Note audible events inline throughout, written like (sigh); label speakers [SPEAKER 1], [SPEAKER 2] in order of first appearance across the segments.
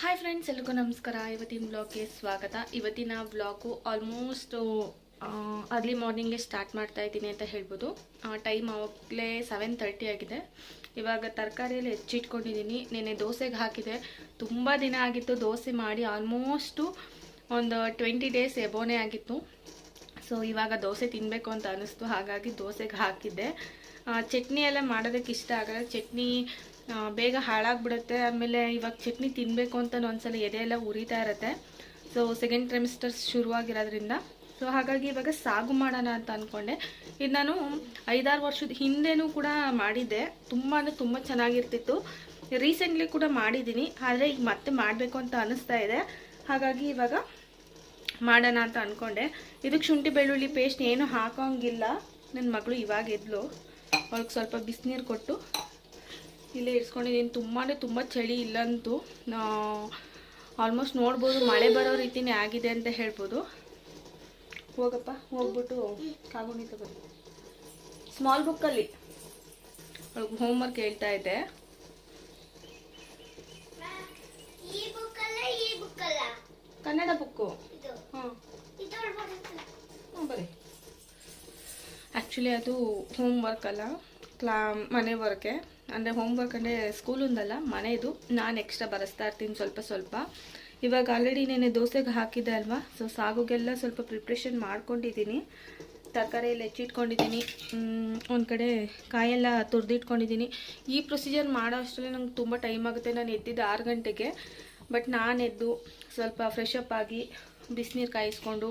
[SPEAKER 1] Hi friends ಎಲ್ರಿಗೂ ನಮಸ್ಕಾರ. ಇವತ್ತಿನ ಬ್ಲಾಗ್ಗೆ ಸ್ವಾಗತ. ಇವತ್ತಿನ ಬ್ಲಾಗು ಆಲ್ಮೋಸ್ಟ್ ಅರ್ಲಿ ಮಾರ್ನಿಂಗ್ಗೆ ಸ್ಟಾರ್ಟ್ ಮಾಡ್ತಾ ಇದ್ದೀನಿ ಅಂತ ಹೇಳ್ಬೋದು. ಟೈಮ್ ಆವಾಗಲೇ ಸೆವೆನ್ ತರ್ಟಿ ಆಗಿದೆ. ಇವಾಗ ತರಕಾರಿಯಲ್ಲಿ ಹೆಚ್ಚಿಟ್ಕೊಂಡಿದ್ದೀನಿ. ನೆನೆ ದೋಸೆಗೆ ಹಾಕಿದೆ. ತುಂಬ ದಿನ ಆಗಿತ್ತು ದೋಸೆ ಮಾಡಿ. ಆಲ್ಮೋಸ್ಟು ಒಂದು ಟ್ವೆಂಟಿ ಡೇಸ್ ಎಬೋನೇ ಆಗಿತ್ತು. ಸೊ ಇವಾಗ ದೋಸೆ ತಿನ್ನಬೇಕು ಅಂತ ಅನ್ನಿಸ್ತು ಹಾಗಾಗಿ ದೋಸೆಗೆ ಹಾಕಿದ್ದೆ. ಚಟ್ನಿ ಎಲ್ಲ ಮಾಡೋದಕ್ಕೆ ಇಷ್ಟ ಆಗಲ್ಲ. ಚಟ್ನಿ ಬೇಗ ಹಾಳಾಗ್ಬಿಡುತ್ತೆ. ಆಮೇಲೆ ಇವಾಗ ಚಟ್ನಿ ತಿನ್ನಬೇಕು ಅಂತ ಒಂದ್ಸಲ ಎದೆ ಎಲ್ಲ ಉರಿತಾ ಇರುತ್ತೆ. ಸೊ ಸೆಕೆಂಡ್ ಟ್ರೆಮಿಸ್ಟರ್ಸ್ ಶುರುವಾಗಿರೋದ್ರಿಂದ. ಸೊ ಹಾಗಾಗಿ ಇವಾಗ ಸಾಗು ಮಾಡೋಣ ಅಂತ ಅಂದ್ಕೊಂಡೆ ಇದು ನಾನು ಐದಾರು ವರ್ಷದ ಹಿಂದೆನೂ ಕೂಡ ಮಾಡಿದ್ದೆ. ತುಂಬ ಅಂದರೆ ತುಂಬ ಚೆನ್ನಾಗಿರ್ತಿತ್ತು. ರೀಸೆಂಟ್ಲಿ ಕೂಡ ಮಾಡಿದ್ದೀನಿ. ಆದರೆ ಈಗ ಮತ್ತೆ ಮಾಡಬೇಕು ಅಂತ ಅನ್ನಿಸ್ತಾ ಇದೆ. ಹಾಗಾಗಿ ಇವಾಗ ಮಾಡೋಣ ಅಂತ ಅಂದ್ಕೊಂಡೆ ಇದಕ್ಕೆ ಶುಂಠಿ ಬೆಳ್ಳುಳ್ಳಿ ಪೇಸ್ಟ್ ಏನು ಹಾಕೋಂಗಿಲ್ಲ. ನನ್ನ ಮಗಳು ಇವಾಗ ಎದ್ಲು. ಅವ್ಳಿಗೆ ಸ್ವಲ್ಪ ಬಿಸಿನೀರು ಕೊಟ್ಟು ಇಲ್ಲೇ ಇಡ್ಸ್ಕೊಂಡಿದ್ದೀನಿ ತುಂಬಾ ತುಂಬ ಚಳಿ ಇಲ್ಲಂತೂ ಆಲ್ಮೋಸ್ಟ್ ನೋಡ್ಬೋದು ಮಳೆ ಬರೋ ರೀತಿನೇ ಆಗಿದೆ ಅಂತ ಹೇಳ್ಬೋದು. ಹೋಗಪ್ಪ ಹೋಗ್ಬಿಟ್ಟು ಕಾಗುಣಿ ತಗೋ ಸ್ಮಾಲ್ ಬುಕ್ಕಲ್ಲಿ ಅವ್ಳಿಗೆ ಹೋಮ್ವರ್ಕ್ ಹೇಳ್ತಾ ಇದ್ದೆ. ಕನ್ನಡ ಬುಕ್ಕು
[SPEAKER 2] ಇದು.
[SPEAKER 1] ಹಾಂ. ಬರೀ ಆ್ಯಕ್ಚುಲಿ ಅದು ಹೋಮ್ ವರ್ಕ್ ಅಲ್ಲ ಕ್ಲಾ ಮನೆ ವರ್ಕೆ ಅಂದರೆ ಹೋಮ್ವರ್ಕ್ ಅಂದರೆ ಸ್ಕೂಲಿಂದಲ್ಲ ಮನೆಯದು ನಾನು ಎಕ್ಸ್ಟ್ರಾ ಬರೆಸ್ತಾ ಇರ್ತೀನಿ ಸ್ವಲ್ಪ ಸ್ವಲ್ಪ. ಇವಾಗ ಆಲ್ರೆಡಿ ನೆನೆ ದೋಸೆಗೆ ಹಾಕಿದ್ದೆ ಅಲ್ವಾ? ಸೊ ಸಾಗುಗೆಲ್ಲ ಸ್ವಲ್ಪ ಪ್ರಿಪ್ರೇಷನ್ ಮಾಡ್ಕೊಂಡಿದ್ದೀನಿ. ತರಕಾರಿ ಎಲ್ಲ ಹೆಚ್ಚಿಟ್ಕೊಂಡಿದ್ದೀನಿ. ಒಂದು ಕಡೆ ಕಾಯೆಲ್ಲ ತುರಿದಿಟ್ಕೊಂಡಿದ್ದೀನಿ. ಈ ಪ್ರೊಸೀಜರ್ ಮಾಡೋ ಅಷ್ಟರಲ್ಲಿ ನಂಗೆ ತುಂಬ ಟೈಮ್ ಆಗುತ್ತೆ. ನಾನು ಎದ್ದಿದ್ದು ಆರು ಗಂಟೆಗೆ. ಬಟ್ ನಾನು ಎದ್ದು ಸ್ವಲ್ಪ ಫ್ರೆಶ್ ಅಪ್ ಆಗಿ ಬಿಸಿನೀರು ಕಾಯಿಸ್ಕೊಂಡು,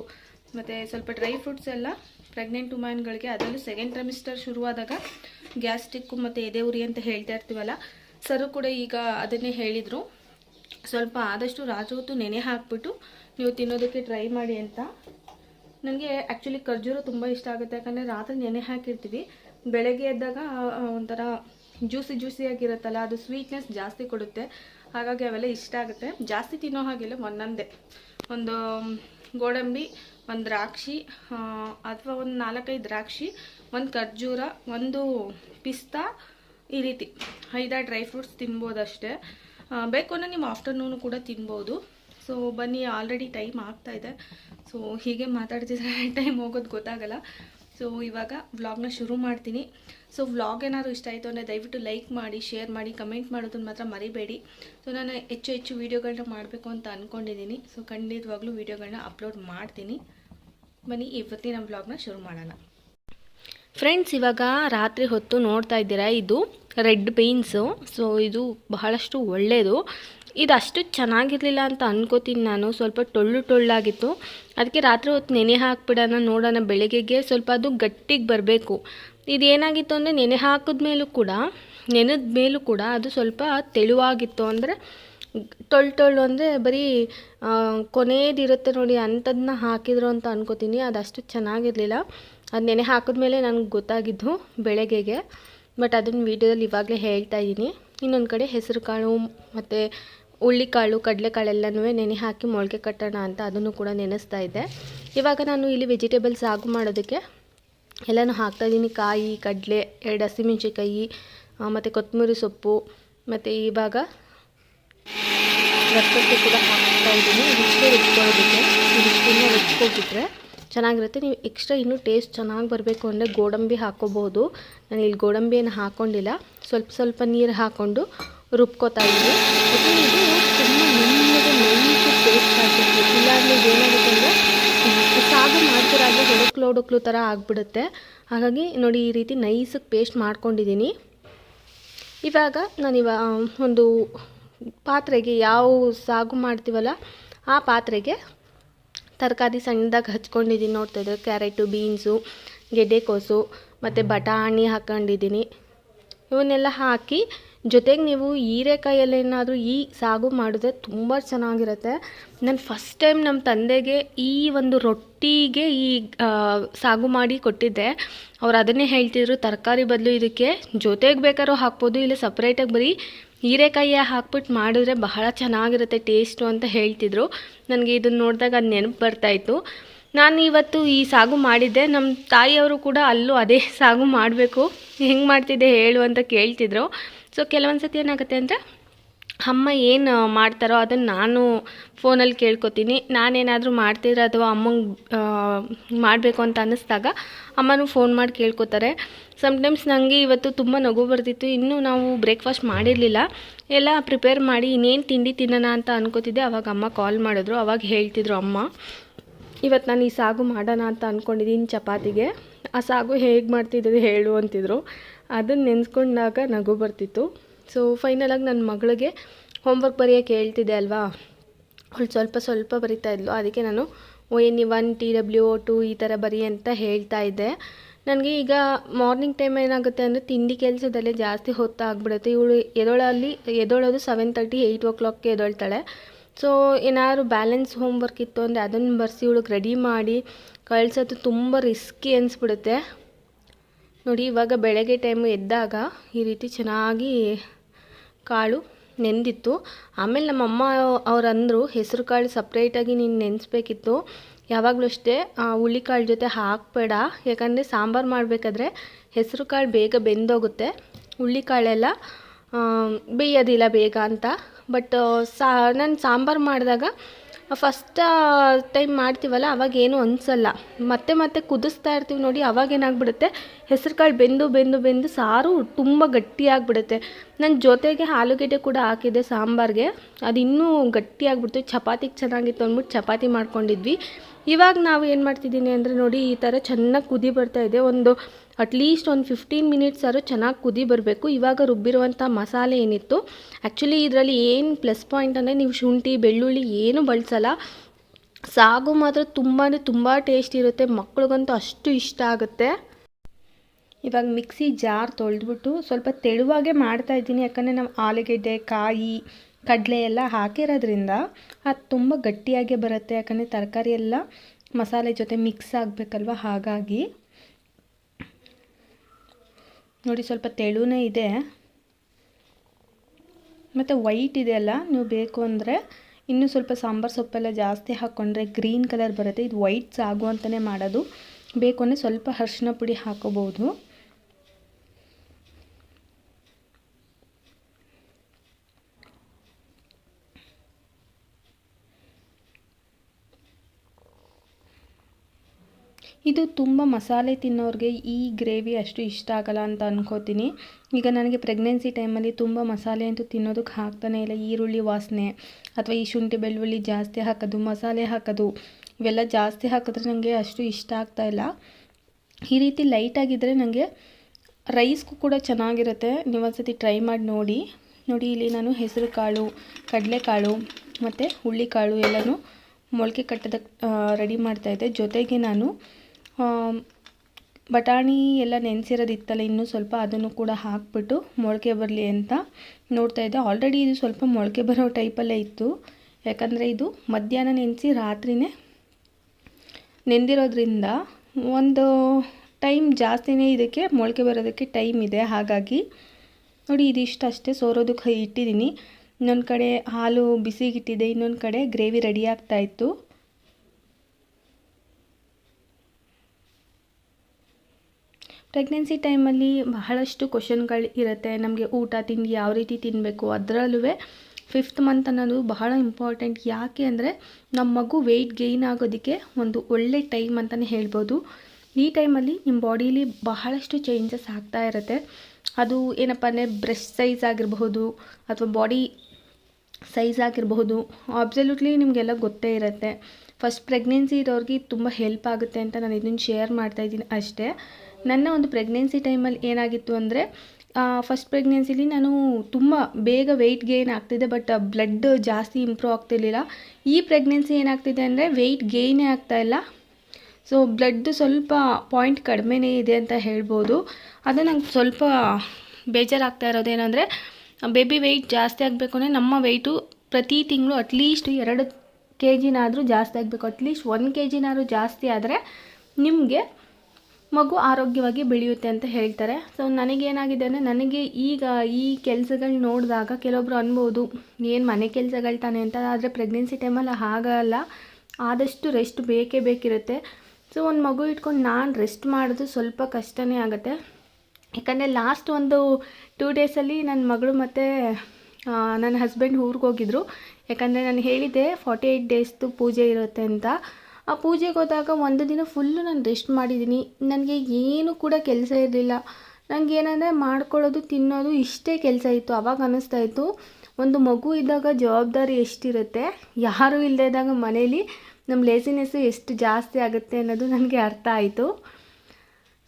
[SPEAKER 1] ಮತ್ತು ಸ್ವಲ್ಪ ಡ್ರೈ ಫ್ರೂಟ್ಸ್ ಎಲ್ಲ ಪ್ರೆಗ್ನೆಂಟ್ ವುಮೆನ್ಗಳಿಗೆ ಅದರಲ್ಲೂ ಸೆಕೆಂಡ್ ಟ್ರೆಮಿಸ್ಟರ್ ಶುರುವಾದಾಗ ಗ್ಯಾಸ್ಟ್ರಿಕ್ಕು ಮತ್ತು ಎದೆ ಉರಿ ಅಂತ ಹೇಳ್ತಾ ಇರ್ತೀವಲ್ಲ, ಸರು ಕೂಡ ಈಗ ಅದನ್ನೇ ಹೇಳಿದರು. ಸ್ವಲ್ಪ ಆದಷ್ಟು ರಾತ್ರಿ ಹೊತ್ತು ನೆನೆ ಹಾಕ್ಬಿಟ್ಟು ನೀವು ತಿನ್ನೋದಕ್ಕೆ ಟ್ರೈ ಮಾಡಿ ಅಂತ. ನನಗೆ ಆ್ಯಕ್ಚುಲಿ ಖರ್ಜೂರ ತುಂಬ ಇಷ್ಟ ಆಗುತ್ತೆ, ಯಾಕಂದರೆ ರಾತ್ರಿ ನೆನೆ ಹಾಕಿರ್ತೀವಿ. ಬೆಳಗ್ಗೆ ಎದ್ದಾಗ ಒಂಥರ ಜ್ಯೂಸಿ ಜ್ಯೂಸಿಯಾಗಿರುತ್ತಲ್ಲ, ಅದು ಸ್ವೀಟ್ನೆಸ್ ಜಾಸ್ತಿ ಕೊಡುತ್ತೆ. ಹಾಗಾಗಿ ಅವೆಲ್ಲ ಇಷ್ಟ ಆಗುತ್ತೆ. ಜಾಸ್ತಿ ತಿನ್ನೋ ಹಾಗಿಲ್ಲ, ಒಂದೊಂದೇ. ಒಂದು ಗೋಡಂಬಿ, ಒಂದು ದ್ರಾಕ್ಷಿ ಅಥವಾ ಒಂದು ನಾಲ್ಕೈದು ದ್ರಾಕ್ಷಿ ಒಂದು ಖರ್ಜೂರ, ಒಂದು ಪಿಸ್ತಾ, ಈ ರೀತಿ ಐದಾ ಡ್ರೈ ಫ್ರೂಟ್ಸ್ ತಿನ್ಬೋದು ಅಷ್ಟೇ ಬೇಕು ಅಂದರೆ ನೀವು ಆಫ್ಟರ್ನೂನು ಕೂಡ ತಿನ್ಬೋದು. ಸೊ ಬನ್ನಿ ಆಲ್ರೆಡಿ ಟೈಮ್ ಆಗ್ತಾ ಇದೆ. ಸೊ ಹೀಗೆ ಮಾತಾಡ್ತಿದ್ರೆ (laughs) ಟೈಮ್ ಹೋಗೋದು ಗೊತ್ತಾಗಲ್ಲ. ಸೊ ಇವಾಗ ವ್ಲಾಗ್ನ ಶುರು ಮಾಡ್ತೀನಿ. ಸೊ ವ್ಲಾಗ್ ಏನಾದರೂ ಇಷ್ಟ ಆಯಿತು ಅಂದರೆ ದಯವಿಟ್ಟು ಲೈಕ್ ಮಾಡಿ ಶೇರ್ ಮಾಡಿ ಕಮೆಂಟ್ ಮಾಡೋದನ್ನು ಮಾತ್ರ ಮರಿಬೇಡಿ. ಸೊ ನಾನು ಹೆಚ್ಚು ಹೆಚ್ಚು ವೀಡಿಯೋಗಳನ್ನ ಮಾಡಬೇಕು ಅಂತ ಅಂದ್ಕೊಂಡಿದ್ದೀನಿ ಸೊ ಖಂಡಿತವಾಗ್ಲೂ ವೀಡಿಯೋಗಳನ್ನ ಅಪ್ಲೋಡ್ ಮಾಡ್ತೀನಿ. ಬನ್ನಿ, ಇವತ್ತಿನ ವ್ಲಾಗ್ನ ಶುರು ಮಾಡೋಣ. ಫ್ರೆಂಡ್ಸ್ ಇವಾಗ ರಾತ್ರಿ ಹೊತ್ತು ನೋಡ್ತಾ ಇದ್ದೀರಾ? ಇದು ರೆಡ್ ಬೀನ್ಸು. ಸೊ ಇದು ಬಹಳಷ್ಟು ಒಳ್ಳೆಯದು ಇದು ಅಷ್ಟು ಚೆನ್ನಾಗಿರಲಿಲ್ಲ ಅಂತ ಅನ್ಕೋತೀನಿ ನಾನು. ಸ್ವಲ್ಪ ಟೊಳ್ಳು ಟೊಳ್ಳಾಗಿತ್ತು. ಅದಕ್ಕೆ ರಾತ್ರಿ ಹೊತ್ತು ನೆನೆ ಹಾಕ್ಬಿಡೋಣ, ನೋಡೋಣ. ಬೆಳಗ್ಗೆಗೆ ಸ್ವಲ್ಪ ಅದು ಗಟ್ಟಿಗೆ ಬರಬೇಕು. ಇದು ಏನಾಗಿತ್ತು ಅಂದರೆ, ನೆನೆ ಹಾಕಿದ್ಮೇಲೂ ಕೂಡ, ನೆನೆದ ಮೇಲೂ ಕೂಡ ಅದು ಸ್ವಲ್ಪ ತೆಳುವಾಗಿತ್ತು. ಅಂದರೆ, ಟೊಳ್ಳು ಟೊಳ್ಳು ಅಂದರೆ ಬರೀ ಕೊನೆಯದಿರುತ್ತೆ ನೋಡಿ ಅಂಥದನ್ನ ಹಾಕಿದ್ರು ಅಂತ ಅನ್ಕೋತೀನಿ. ಅದಷ್ಟು ಚೆನ್ನಾಗಿರಲಿಲ್ಲ. ಅದು ನೆನೆ ಹಾಕಿದ್ಮೇಲೆ ನನಗೆ ಗೊತ್ತಾಗಿದ್ದು ಬೆಳಗ್ಗೆಗೆ. ಬಟ್ ಅದನ್ನು ವೀಡಿಯೋದಲ್ಲಿ ಇವಾಗಲೇ ಹೇಳ್ತಾ ಇದ್ದೀನಿ ಇನ್ನೊಂದು ಕಡೆ ಹೆಸರು ಕಾಳು ಮತ್ತು ಹುಳ್ಳಿಕಾಳು ಕಡಲೆಕಾಳೆಲ್ಲನೂ ನೆನೆ ಹಾಕಿ ಮೊಳಕೆ ಕಟ್ಟೋಣ ಅಂತ ಅದನ್ನು ಕೂಡ ನೆನೆಸ್ತಾ ಇದ್ದೆ. ಇವಾಗ ನಾನು ಇಲ್ಲಿ ವೆಜಿಟೇಬಲ್ ಸಾಗು ಮಾಡೋದಕ್ಕೆ ಎಲ್ಲನೂ ಹಾಕ್ತಾಯಿದ್ದೀನಿ ಕಾಯಿ, ಕಡಲೆ, ಎರಡು ಹಸಿಮೆಣ್ಸಿಕಾಯಿ ಮತ್ತು ಕೊತ್ತಂಬರಿ ಸೊಪ್ಪು, ಮತ್ತು ಇವಾಗ ರಸಕ್ಕೆ ಕೂಡ ಹಾಕ್ತಾ ಇದ್ದೀನಿ ಇದಿಷ್ಟೇ ಹೆಚ್ಕೊಳ್ಳೋದಕ್ಕೆ ಇದಿಷ್ಟನ್ನ ಹೆಚ್ಕೊಬಿಟ್ರೆ ಚೆನ್ನಾಗಿರುತ್ತೆ. ನೀವು ಎಕ್ಸ್ಟ್ರಾ ಇನ್ನೂ ಟೇಸ್ಟ್ ಚೆನ್ನಾಗಿ ಬರಬೇಕು ಅಂದರೆ ಗೋಡಂಬಿ ಹಾಕ್ಕೋಬೋದು ನಾನು ಇಲ್ಲಿ ಗೋಡಂಬಿಯನ್ನು ಹಾಕ್ಕೊಂಡಿಲ್ಲ ಸ್ವಲ್ಪ ಸ್ವಲ್ಪ ನೀರು ಹಾಕ್ಕೊಂಡು ರುಬ್ಕೋತಾ ಇದ್ದೀನಿ. ಇದು ತುಂಬ ನೆಮ್ಮದಿ ನೈಸು ಟೇಸ್ಟ್ ಆಗಿರುತ್ತೆ ಇಲ್ಲಾಂದರೆ ಏನಾಗುತ್ತೆ ಅಂದರೆ ಸಾಗು ಮಾಡ್ತಿರಾಗೆ ಹೊಡಕ್ಲು ಹೊಡಕ್ಲು ಥರ ಆಗಿಬಿಡುತ್ತೆ. ಹಾಗಾಗಿ ನೋಡಿ ಈ ರೀತಿ ನೈಸಿಗೆ ಪೇಸ್ಟ್ ಮಾಡ್ಕೊಂಡಿದ್ದೀನಿ. ಇವಾಗ ನಾನಿವ ಒಂದು ಪಾತ್ರೆಗೆ ಯಾವ ಸಾಗು ಮಾಡ್ತೀವಲ್ಲ, ಆ ಪಾತ್ರೆಗೆ ತರಕಾರಿ ಸಣ್ಣದಾಗಿ ಹಚ್ಕೊಂಡಿದ್ದೀನಿ ನೋಡ್ತಾ ಇದ್ದರು ಕ್ಯಾರೆಟು ಬೀನ್ಸು ಗೆಡ್ಡೆಕೋಸು ಮತ್ತು ಬಟಾಣಿ ಹಾಕ್ಕೊಂಡಿದ್ದೀನಿ ಇವನ್ನೆಲ್ಲ ಹಾಕಿ ಜೊತೆಗೆ ನೀವು ಹೀರೆಕಾಯಲ್ಲೇನಾದರೂ ಈ ಸಾಗು ಮಾಡಿದ್ರೆ ತುಂಬ ಚೆನ್ನಾಗಿರುತ್ತೆ. ನಾನು ಫಸ್ಟ್ ಟೈಮ್ ನಮ್ಮ ತಂದೆಗೆ ಈ ಒಂದು ರೊಟ್ಟಿಗೆ ಈ ಸಾಗು ಮಾಡಿ ಕೊಟ್ಟಿದ್ದೆ. ಅವ್ರು ಅದನ್ನೇ ಹೇಳ್ತಿದ್ರು ತರಕಾರಿ ಬದಲು ಇದಕ್ಕೆ ಜೊತೆಗೆ ಬೇಕಾದ್ರೂ ಹಾಕ್ಬೋದು ಇಲ್ಲ ಸಪ್ರೇಟಾಗಿ ಬರೀ ಹೀರೆಕಾಯಿ ಹಾಕ್ಬಿಟ್ಟು ಮಾಡಿದ್ರೆ ಬಹಳ ಚೆನ್ನಾಗಿರುತ್ತೆ ಟೇಸ್ಟು ಅಂತ ಹೇಳ್ತಿದ್ರು. ನನಗೆ ಇದನ್ನು ನೋಡಿದಾಗ ಅದು ನೆನಪು ಬರ್ತಾಯಿತ್ತು ನಾನು ಇವತ್ತು ಈ ಸಾಗು ಮಾಡಿದ್ದೆ. ನಮ್ಮ ತಾಯಿಯವರು ಕೂಡ ಅಲ್ಲೂ ಅದೇ ಸಾಗು ಮಾಡಬೇಕು. ಹೆಂಗೆ ಮಾಡ್ತಿದ್ದೆ ಹೇಳು ಅಂತ ಕೇಳ್ತಿದ್ರು. ಸೊ ಕೆಲವೊಂದು ಸತಿ ಏನಾಗುತ್ತೆ ಅಂದರೆ ಅಮ್ಮ ಏನು ಮಾಡ್ತಾರೋ ಅದನ್ನು ನಾನು ಫೋನಲ್ಲಿ ಕೇಳ್ಕೊತೀನಿ. ನಾನೇನಾದರೂ ಮಾಡ್ತಿದ್ರೆ ಅಥವಾ ಅಮ್ಮಂಗೆ ಮಾಡಬೇಕು ಅಂತ ಅನ್ನಿಸ್ದಾಗ ಅಮ್ಮನೂ ಫೋನ್ ಮಾಡಿ ಕೇಳ್ಕೊತಾರೆ. ಸಮ್ಟೈಮ್ಸ್ ನನಗೆ ಇವತ್ತು ತುಂಬ ನಗು ಬರ್ತಿತ್ತು. ಇನ್ನೂ ನಾವು ಬ್ರೇಕ್ಫಾಸ್ಟ್ ಮಾಡಿರಲಿಲ್ಲ. ಎಲ್ಲ ಪ್ರಿಪೇರ್ ಮಾಡಿ ಇನ್ನೇನು ತಿಂಡಿ ತಿನ್ನೋಣ ಅಂತ ಅನ್ಕೋತಿದ್ದೆ. ಅವಾಗ ಅಮ್ಮ ಕಾಲ್ ಮಾಡಿದ್ರು. ಅವಾಗ ಹೇಳ್ತಿದ್ರು ಅಮ್ಮ ಇವತ್ತು ನಾನು ಈ ಸಾಗು ಮಾಡೋಣ ಅಂತ ಅಂದ್ಕೊಂಡಿದ್ದೀನಿ ಚಪಾತಿಗೆ. ಆ ಸಾಗು ಹೇಗೆ ಮಾಡ್ತಿದ್ದೀರಿ ಹೇಳು ಅಂತಿದ್ರು. ಅದನ್ನು ನೆನೆಸ್ಕೊಂಡಾಗ ನಗು ಬರ್ತಿತ್ತು. ಸೊ ಫೈನಲಾಗಿ ನನ್ನ ಮಗಳಿಗೆ ಹೋಮ್ವರ್ಕ್ ಬರೆಯೋಕ್ಕೆ ಹೇಳ್ತಿದ್ದೆ ಅಲ್ವಾ? ಅವಳು ಸ್ವಲ್ಪ ಸ್ವಲ್ಪ ಬರಿತಾ ಇದ್ಲು. ಅದಕ್ಕೆ ನಾನು, O N E one T W O two ಈ ಥರ ಬರಿ ಅಂತ ಹೇಳ್ತಾ ಇದ್ದೆ. ನನಗೆ ಈಗ ಮಾರ್ನಿಂಗ್ ಟೈಮ್ ಏನಾಗುತ್ತೆ ಅಂದರೆ ತಿಂಡಿ ಕೆಲಸದಲ್ಲೇ ಜಾಸ್ತಿ ಹೊತ್ತಾಗ್ಬಿಡುತ್ತೆ. ಇವಳು ಎದೊಳಲ್ಲಿ, ಎದೊಳೋದು ಸೆವೆನ್ ತರ್ಟಿ ಏಯ್ಟ್ ಓ ಕ್ಲಾಕ್ಗೆ ಎದೊಳ್ತಾಳೆ. ಸೊ ಏನಾದ್ರು ಬ್ಯಾಲೆನ್ಸ್ ಹೋಮ್ವರ್ಕ್ ಇತ್ತು ಅಂದರೆ ಅದನ್ನು ಬರೆಸಿ ಇವಳಿಗೆ ರೆಡಿ ಮಾಡಿ ಕಳ್ಸೋದು ತುಂಬ ರಿಸ್ಕಿ ಅನಿಸ್ಬಿಡುತ್ತೆ. ನೋಡಿ, ಇವಾಗ ಬೆಳಗ್ಗೆ ಟೈಮು ಎದ್ದಾಗ ಈ ರೀತಿ ಚೆನ್ನಾಗಿ ಕಾಳು ನೆಂದಿತ್ತು. ಆಮೇಲೆ ನಮ್ಮಮ್ಮ ಅವ್ರು ಅಂದರು, ಹೆಸರು ಕಾಳು ಸಪ್ರೇಟಾಗಿ ನೀನು ನೆನೆಸ್ಬೇಕಿತ್ತು. ಯಾವಾಗಲೂ ಅಷ್ಟೇ ಹುಳ್ಳಿಕಾಳು ಜೊತೆ ಹಾಕಬೇಡ. ಯಾಕಂದರೆ ಸಾಂಬಾರು ಮಾಡಬೇಕಾದ್ರೆ ಹೆಸರು ಕಾಳು ಬೇಗ ಬೆಂದೋಗುತ್ತೆ. ಹುಳ್ಳಿಕಾಳೆಲ್ಲ ಬೇಯೋದಿಲ್ಲ ಬೇಗ ಅಂತ. ಬಟ್ ಸಾ, ನಾನು ಸಾಂಬಾರು ಮಾಡಿದಾಗ ಫಸ್ಟ್ ಟೈಮ್ ಮಾಡ್ತೀವಲ್ಲ, ಅವಾಗ ಏನೂ ಅನಿಸಲ್ಲ. ಮತ್ತೆ ಮತ್ತೆ ಕುದಿಸ್ತಾ ಇರ್ತೀವಿ ನೋಡಿ, ಅವಾಗ ಏನಾಗ್ಬಿಡುತ್ತೆ? ಹೆಸರು ಕಾಳು ಬೆಂದು ಬೆಂದು ಬೆಂದು ಸಾರು ತುಂಬ ಗಟ್ಟಿಯಾಗ್ಬಿಡುತ್ತೆ. ನನ್ನ ಜೊತೆಗೆ ಆಲೂಗೆಡ್ಡೆ ಕೂಡ ಹಾಕಿದ್ದೆ ಸಾಂಬಾರಿಗೆ. ಅದು ಇನ್ನೂ ಗಟ್ಟಿಯಾಗ್ಬಿಡ್ತು. ಚಪಾತಿಗೆ ಚೆನ್ನಾಗಿತ್ತು ಅಂದ್ಬಿಟ್ಟು ಚಪಾತಿ ಮಾಡ್ಕೊಂಡಿದ್ವಿ. ಇವಾಗ ನಾವು ಏನು ಮಾಡ್ತಿದ್ದೀನಿ ಅಂದರೆ ನೋಡಿ, ಈ ಥರ ಚೆನ್ನಾಗಿ ಕುದಿ ಇದೆ. ಒಂದು ಅಟ್ಲೀಸ್ಟ್ ಒಂದು ಫಿಫ್ಟೀನ್ ಮಿನಿಟ್ಸ್ ಆದರೂ ಚೆನ್ನಾಗಿ ಕುದಿ ಬರಬೇಕು. ಇವಾಗ ರುಬ್ಬಿರುವಂಥ ಮಸಾಲೆ ಏನಿತ್ತು ಆ್ಯಕ್ಚುಲಿ ಇದರಲ್ಲಿ ಏನು ಪ್ಲಸ್ ಪಾಯಿಂಟ್ ಅಂದರೆ ನೀವು ಶುಂಠಿ, ಬೆಳ್ಳುಳ್ಳಿ ಏನು ಬಳಸಲ್ಲ. ಸಾಗು ಮಾತ್ರ ತುಂಬಾ ತುಂಬ ಟೇಸ್ಟ್ ಇರುತ್ತೆ. ಮಕ್ಳಿಗಂತೂ ಅಷ್ಟು ಇಷ್ಟ ಆಗುತ್ತೆ. ಇವಾಗ ಮಿಕ್ಸಿ ಜಾರ್ ತೊಳೆದ್ಬಿಟ್ಟು ಸ್ವಲ್ಪ ತೆಳುವಾಗೆ ಮಾಡ್ತಾ ಇದ್ದೀನಿ. ಯಾಕಂದರೆ ನಾವು ಆಲೂಗೆಡ್ಡೆ, ಕಾಯಿ, ಕಡಲೆ ಎಲ್ಲ ಹಾಕಿರೋದ್ರಿಂದ ಅದು ತುಂಬ ಗಟ್ಟಿಯಾಗೆ ಬರುತ್ತೆ. ಯಾಕಂದರೆ ತರಕಾರಿ ಎಲ್ಲ ಮಸಾಲೆ ಜೊತೆ ಮಿಕ್ಸ್ ಆಗಬೇಕಲ್ವ? ಹಾಗಾಗಿ. ನೋಡಿ ಸ್ವಲ್ಪ ತೆಳುನೇ ಇದೆ. ಮತ್ತು ವೈಟ್ ಇದೆ ಅಲ್ಲ, ನೀವು ಬೇಕು ಅಂದರೆ ಇನ್ನೂ ಸ್ವಲ್ಪ ಸಾಂಬಾರು ಸೊಪ್ಪೆಲ್ಲ ಜಾಸ್ತಿ ಹಾಕ್ಕೊಂಡ್ರೆ ಗ್ರೀನ್ ಕಲರ್ ಬರುತ್ತೆ. ಇದು ವೈಟ್ ಸಾಗು ಅಂತಲೇ ಮಾಡೋದು. ಬೇಕು ಅಂದರೆ ಸ್ವಲ್ಪ ಅರ್ಶಿನ ಪುಡಿ ಹಾಕೋಬೋದು. ಇದು ತುಂಬ ಮಸಾಲೆ ತಿನ್ನೋರಿಗೆ ಈ ಗ್ರೇವಿ ಅಷ್ಟು ಇಷ್ಟ ಆಗಲ್ಲ ಅಂತ ಅನ್ಕೋತೀನಿ. ಈಗ ನನಗೆ ಪ್ರೆಗ್ನೆನ್ಸಿ ಟೈಮಲ್ಲಿ ತುಂಬ ಮಸಾಲೆ ಅಂತೂ ತಿನ್ನೋದಕ್ಕೆ ಹಾಕ್ತಾನೇ ಇಲ್ಲ. ಈರುಳ್ಳಿ ವಾಸನೆ ಅಥವಾ ಈ ಶುಂಠಿ ಬೆಳ್ಳುಳ್ಳಿ ಜಾಸ್ತಿ ಹಾಕೋದು, ಮಸಾಲೆ ಹಾಕೋದು, ಇವೆಲ್ಲ ಜಾಸ್ತಿ ಹಾಕಿದ್ರೆ ನನಗೆ ಅಷ್ಟು ಇಷ್ಟ ಆಗ್ತಾಯಿಲ್ಲ ಈ ರೀತಿ ಲೈಟಾಗಿದ್ದರೆ ನನಗೆ ರೈಸ್ಗೂ ಕೂಡ ಚೆನ್ನಾಗಿರುತ್ತೆ. ನೀವು ಒಂದ್ಸತಿ ಟ್ರೈ ಮಾಡಿ ನೋಡಿ. ನೋಡಿ, ಇಲ್ಲಿ ನಾನು ಹೆಸರು ಕಾಳು ಕಡಲೆಕಾಳು ಮತ್ತು ಹುಳ್ಳಿಕಾಳು ಎಲ್ಲನೂ ಮೊಳಕೆ ಕಟ್ಟದ ರೆಡಿ ಮಾಡ್ತಾಯಿದ್ದೆ ಜೊತೆಗೆ ನಾನು ಬಟಾಣಿ ಎಲ್ಲ ನೆನೆಸಿರೋದಿತ್ತಲ್ಲ, ಇನ್ನೂ ಸ್ವಲ್ಪ ಅದನ್ನು ಕೂಡ ಹಾಕ್ಬಿಟ್ಟು ಮೊಳಕೆ ಬರಲಿ ಅಂತ ನೋಡ್ತಾ ಇದ್ದೆ. ಆಲ್ರೆಡಿ ಇದು ಸ್ವಲ್ಪ ಮೊಳಕೆ ಬರೋ ಟೈಪಲ್ಲೇ ಇತ್ತು. ಯಾಕಂದರೆ ಇದು ಮಧ್ಯಾಹ್ನ ನೆನೆಸಿ ರಾತ್ರಿನೇ ನೆಂದಿರೋದ್ರಿಂದ ಒಂದು ಟೈಮ್ ಜಾಸ್ತಿನೇ ಇದಕ್ಕೆ ಮೊಳಕೆ ಬರೋದಕ್ಕೆ ಟೈಮ್ ಇದೆ. ಹಾಗಾಗಿ ನೋಡಿ ಇದಿಷ್ಟು ಅಷ್ಟೇ. ಸೋರೋದಕ್ಕೆ ಇಟ್ಟಿದ್ದೀನಿ ಇನ್ನೊಂದು ಕಡೆ ಹಾಲು ಬಿಸಿಗಿಟ್ಟಿದೆ, ಇನ್ನೊಂದು ಕಡೆ ಗ್ರೇವಿ ರೆಡಿ ಆಗ್ತಾ ಇತ್ತು ಪ್ರೆಗ್ನೆನ್ಸಿ ಟೈಮಲ್ಲಿ ಬಹಳಷ್ಟು ಕ್ವಶನ್ಗಳು ಇರುತ್ತೆ. ನಮಗೆ ಊಟ ತಿಂಡಿ ಯಾವ ರೀತಿ ತಿನ್ನಬೇಕು ಅದರಲ್ಲೂ ಫಿಫ್ತ್ ಮಂತ್ ಅನ್ನೋದು ಬಹಳ ಇಂಪಾರ್ಟೆಂಟ್ ಯಾಕೆ ಅಂದರೆ ನಮ್ಮ ಮಗು ವೆಯ್ಟ್ ಗೇಯ್ನ್ ಆಗೋದಕ್ಕೆ ಒಂದು ಒಳ್ಳೆ ಟೈಮ್ ಅಂತಲೇ ಹೇಳ್ಬೋದು. ಈ ಟೈಮಲ್ಲಿ ನಿಮ್ಮ ಬಾಡೀಲಿ ಬಹಳಷ್ಟು ಚೇಂಜಸ್ ಆಗ್ತಾ ಇರುತ್ತೆ. ಅದು ಏನಪ್ಪ ಅಂದರೆ ಬ್ರೆಸ್ಟ್ ಸೈಜ್ ಆಗಿರಬಹುದು ಅಥವಾ ಬಾಡಿ ಸೈಜ್ ಆಗಿರಬಹುದು ಅಬ್ಸಲ್ಯೂಟ್ಲಿ ನಿಮಗೆಲ್ಲ ಗೊತ್ತೇ ಇರುತ್ತೆ. ಫಸ್ಟ್ ಪ್ರೆಗ್ನೆನ್ಸಿ ಇರೋರಿಗೆ ತುಂಬ ಹೆಲ್ಪ್ ಆಗುತ್ತೆ ಅಂತ ನಾನು ಇದನ್ನು ಶೇರ್ ಮಾಡ್ತಾಯಿದ್ದೀನಿ ಅಷ್ಟೇ. ನನ್ನ ಒಂದು ಪ್ರೆಗ್ನೆನ್ಸಿ ಟೈಮಲ್ಲಿ ಏನಾಗಿತ್ತು ಅಂದರೆ ಫಸ್ಟ್ ಪ್ರೆಗ್ನೆನ್ಸಿಲಿ ನಾನು ತುಂಬ ಬೇಗ ವೆಯ್ಟ್ ಗೇನ್ ಆಗ್ತಿದೆ ಬಟ್ ಬ್ಲಡ್ ಜಾಸ್ತಿ ಇಂಪ್ರೂವ್ ಆಗ್ತಿರ್ಲಿಲ್ಲ ಈ ಪ್ರೆಗ್ನೆನ್ಸಿ ಏನಾಗ್ತಿದೆ ಅಂದರೆ ವೆಯ್ಟ್ ಆಗ್ತಾ ಆಗ್ತಾಯಿಲ್ಲ ಸೊ ಬ್ಲಡ್ ಸ್ವಲ್ಪ ಪಾಯಿಂಟ್ ಕಡಿಮೆನೇ ಇದೆ ಅಂತ ಹೇಳ್ಬೋದು. ಅದು ನಂಗೆ ಸ್ವಲ್ಪ ಬೇಜಾರಾಗ್ತಾ ಇರೋದೇನೆಂದರೆ ಬೇಬಿ ವೆಯ್ಟ್ ಜಾಸ್ತಿ ಆಗಬೇಕು ಅಂದರೆ ನಮ್ಮ ವೆಯ್ಟು ಪ್ರತಿ ತಿಂಗಳು ಅಟ್ಲೀಸ್ಟ್ ಎರಡು ಕೆ ಜಿನಾದರೂ ಜಾಸ್ತಿ ಆಗಬೇಕು. ಅಟ್ಲೀಸ್ಟ್ ಒನ್ ಕೆ ಜಿನಾದರೂ ಜಾಸ್ತಿ ಆದರೆ, ನಿಮಗೆ ಮಗು ಆರೋಗ್ಯವಾಗಿ ಬೆಳೆಯುತ್ತೆ ಅಂತ ಹೇಳ್ತಾರೆ. ಸೊ ನನಗೇನಾಗಿದೆ ಅಂದರೆ ನನಗೆ ಈಗ ಈ ಕೆಲಸಗಳು ನೋಡಿದಾಗ ಕೆಲವೊಬ್ರು ಅನ್ಬೋದು, ಏನು ಮನೆ ಕೆಲಸಗಳು ತಾನೆ ಅಂತ, ಆದರೆ ಪ್ರೆಗ್ನೆನ್ಸಿ ಟೈಮಲ್ಲಿ ಹಾಗಲ್ಲ. ಆದಷ್ಟು ರೆಸ್ಟ್ ಬೇಕೇ ಬೇಕಿರುತ್ತೆ. ಸೊ ಒಂದು ಮಗು ಇಟ್ಕೊಂಡು ನಾನು ರೆಸ್ಟ್ ಮಾಡೋದು ಸ್ವಲ್ಪ ಕಷ್ಟನೇ ಆಗುತ್ತೆ. ಯಾಕಂದರೆ ಲಾಸ್ಟ್ ಒಂದು ಟೂ ಡೇಸಲ್ಲಿ ನನ್ನ ಮಗಳು ಮತ್ತು ನನ್ನ ಹಸ್ಬೆಂಡ್ ಊರಿಗೆ ಹೋಗಿದ್ರು. ಯಾಕಂದರೆ ನಾನು ಹೇಳಿದ್ದೆ ಫಾರ್ಟಿ ಏಯ್ಟ್ ಡೇಸ್ದು ಪೂಜೆ ಇರುತ್ತೆ ಅಂತ. ಆ ಪೂಜೆಗೆ ಹೋದಾಗ ಒಂದು ದಿನ ಫುಲ್ಲು ನಾನು ರೆಸ್ಟ್ ಮಾಡಿದ್ದೀನಿ ನನಗೆ ಏನು ಕೂಡ ಕೆಲಸ ಇರಲಿಲ್ಲ. ನನಗೆ ಏನಂದರೆ ಮಾಡ್ಕೊಳ್ಳೋದು, ತಿನ್ನೋದು ಇಷ್ಟೇ ಕೆಲಸ ಇತ್ತು. ಅವಾಗ ಅನ್ನಿಸ್ತಾ ಇತ್ತು. ಒಂದು ಮಗು ಇದ್ದಾಗ ಜವಾಬ್ದಾರಿ ಎಷ್ಟಿರುತ್ತೆ? ಯಾರೂ ಇಲ್ಲದೇ ಇದ್ದಾಗ ಮನೇಲಿ ನಮ್ಮ ಲೇಸಿನೆಸ್ಸು ಎಷ್ಟು ಜಾಸ್ತಿ ಆಗುತ್ತೆ ಅನ್ನೋದು ನನಗೆ ಅರ್ಥ ಆಯಿತು.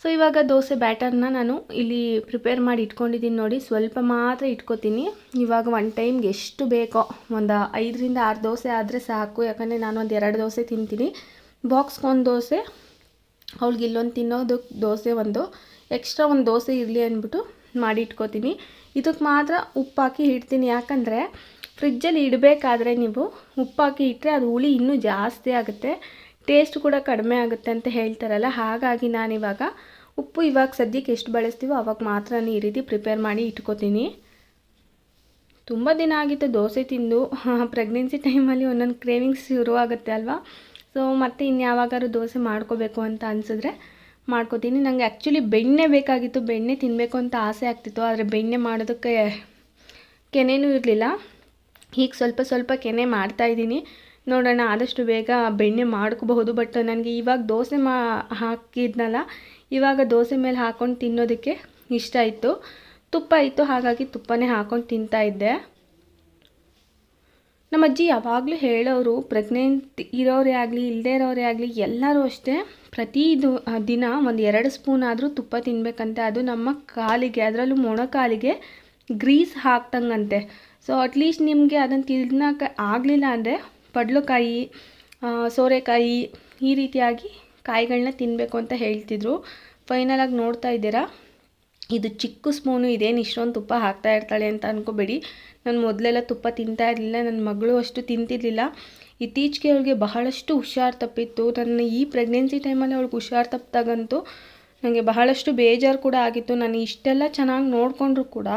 [SPEAKER 1] ಸೊ ಇವಾಗ ದೋಸೆ ಬ್ಯಾಟರ್ನ ನಾನು ಇಲ್ಲಿ ಪ್ರಿಪೇರ್ ಮಾಡಿ ಇಟ್ಕೊಂಡಿದ್ದೀನಿ ನೋಡಿ. ಸ್ವಲ್ಪ ಮಾತ್ರ ಇಟ್ಕೊತೀನಿ. ಇವಾಗ ಒನ್ ಟೈಮ್ಗೆ ಎಷ್ಟು ಬೇಕೋ ಒಂದು ಐದರಿಂದ ಆರು ದೋಸೆ ಆದರೆ ಸಾಕು. ಯಾಕಂದರೆ ನಾನು ಒಂದು ಎರಡು ದೋಸೆ ತಿಂತೀನಿ. ಬಾಕ್ಸ್ಗೆ ಒಂದು ದೋಸೆ, ಅವ್ಳಿಗೆ ಇಲ್ಲೊಂದು ತಿನ್ನೋದು ದೋಸೆ ಒಂದು. ಎಕ್ಸ್ಟ್ರಾ ಒಂದು ದೋಸೆ ಇರಲಿ ಅಂದ್ಬಿಟ್ಟು ಮಾಡಿ ಇಟ್ಕೋತೀನಿ. ಇದಕ್ಕೆ ಮಾತ್ರ ಉಪ್ಪು ಹಾಕಿ ಇಡ್ತೀನಿ. ಯಾಕಂದರೆ ಫ್ರಿಜ್ಜಲ್ಲಿ ಇಡಬೇಕಾದ್ರೆ ನೀವು ಉಪ್ಪು ಹಾಕಿ ಇಟ್ಟರೆ ಅದು ಹುಳಿ ಇನ್ನೂ ಜಾಸ್ತಿ ಆಗುತ್ತೆ. ಟೇಸ್ಟ್ ಕೂಡ ಕಡಿಮೆ ಆಗುತ್ತೆ ಅಂತ ಹೇಳ್ತಾರಲ್ಲ, ಹಾಗಾಗಿ ನಾನಿವಾಗ ಉಪ್ಪು ಇವಾಗ ಸದ್ಯಕ್ಕೆ ಎಷ್ಟು ಬಳಸ್ತೀವೋ ಅವಾಗ ಮಾತ್ರ ನಾನು ಈ ರೀತಿ ಪ್ರಿಪೇರ್ ಮಾಡಿ ಇಟ್ಕೋತೀನಿ. ತುಂಬ ದಿನ ಆಗಿತ್ತು ದೋಸೆ ತಿಂದು, (laughs) ಪ್ರೆಗ್ನೆನ್ಸಿ ಟೈಮಲ್ಲಿ ಒಂದೊಂದು ಕ್ರೇವಿಂಗ್ಸ್ ಶುರುವಾಗುತ್ತೆ ಅಲ್ವಾ? ಸೊ ಮತ್ತೆ ಇನ್ಯಾವಾಗಾದ್ರೂ ದೋಸೆ ಮಾಡ್ಕೋಬೇಕು ಅಂತ ಅನಿಸಿದ್ರೆ ಮಾಡ್ಕೋತೀನಿ. ನನಗೆ ಆ್ಯಕ್ಚುಲಿ ಬೆಣ್ಣೆ ಬೇಕಾಗಿತ್ತು, ಬೆಣ್ಣೆ ತಿನ್ನಬೇಕು ಅಂತ ಆಸೆ ಆಗ್ತಿತ್ತು, ಆದರೆ ಬೆಣ್ಣೆ ಮಾಡೋದಕ್ಕೆ ಕೆನೆಯೂ ಇರಲಿಲ್ಲ. ಈಗ ಸ್ವಲ್ಪ ಸ್ವಲ್ಪ ಕೆನೆ ಮಾಡ್ತಾಯಿದ್ದೀನಿ ನೋಡೋಣ, ಆದಷ್ಟು ಬೇಗ ಬೆಣ್ಣೆ ಮಾಡ್ಕೋಬಹುದು. ಬಟ್ ನನಗೆ ಇವಾಗ ದೋಸೆ ಮಾ, ಹಾಕಿದ್ನಲ್ಲ, ಇವಾಗ ದೋಸೆ ಮೇಲೆ ಹಾಕ್ಕೊಂಡು ತಿನ್ನೋದಕ್ಕೆ ಇಷ್ಟ ಇತ್ತು ತುಪ್ಪ ಇತ್ತು, ಹಾಗಾಗಿ ತುಪ್ಪನೇ ಹಾಕ್ಕೊಂಡು ತಿಂತಾ ಇದ್ದೆ. ನಮ್ಮ ಅಜ್ಜಿ ಯಾವಾಗಲೂ ಹೇಳೋರು ಪ್ರೆಗ್ನೆಂಟ್ ಇರೋರೇ ಆಗಲಿ ಇಲ್ಲದೇ ಇರೋರೇ ಆಗಲಿ, ಎಲ್ಲರೂ ಅಷ್ಟೇ, ಪ್ರತಿ ದಿನ ಒಂದು ಎರಡು ಸ್ಪೂನ್ ಆದರೂ ತುಪ್ಪ ತಿನ್ನಬೇಕಂತೆ ಅದು ನಮ್ಮ ಕಾಲಿಗೆ, ಅದರಲ್ಲೂ ಮೊಣಕಾಲಿಗೆ ಗ್ರೀಸ್ ಹಾಕ್ತಂಗಂತೆ ಸೊ ಅಟ್ಲೀಸ್ಟ್ ನಿಮಗೆ ಅದನ್ನು ತಿನ್ನೋಕೆ ಆಗಲಿಲ್ಲ ಅಂದರೆ ಪಡ್ಲುಕಾಯಿ ಸೋರೆಕಾಯಿ ಈ ರೀತಿಯಾಗಿ ಕಾಯಿಗಳನ್ನ ತಿನ್ನಬೇಕು ಅಂತ ಹೇಳ್ತಿದ್ರು. ಫೈನಲಾಗಿ ನೋಡ್ತಾ ಇದ್ದೀರಾ? ಇದು ಚಿಕ್ಕ ಸ್ಪೂನು, ಇದೇನು ಇಷ್ಟೊಂದು ತುಪ್ಪ ಹಾಕ್ತಾ ಇರ್ತಾಳೆ ಅಂತ ಅನ್ಕೋಬೇಡಿ. ನಾನು ಮೊದಲೆಲ್ಲ ತುಪ್ಪ ತಿಂತಾ ಇರಲಿಲ್ಲ ನನ್ನ ಮಗಳು ಅಷ್ಟು ತಿಂತಿರ್ಲಿಲ್ಲ. ಇತ್ತೀಚೆಗೆ ಅವಳಿಗೆ ಬಹಳಷ್ಟು ಹುಷಾರು ತಪ್ಪಿತ್ತು. ನನ್ನ ಈ ಪ್ರೆಗ್ನೆನ್ಸಿ ಟೈಮಲ್ಲಿ ಅವಳಿಗೆ ಹುಷಾರು ತಪ್ಪಿದಾಗಂತೂ ನನಗೆ ಬಹಳಷ್ಟು ಬೇಜಾರು ಕೂಡ ಆಗಿತ್ತು. ನಾನು ಇಷ್ಟೆಲ್ಲ ಚೆನ್ನಾಗಿ ನೋಡಿಕೊಂಡ್ರು ಕೂಡ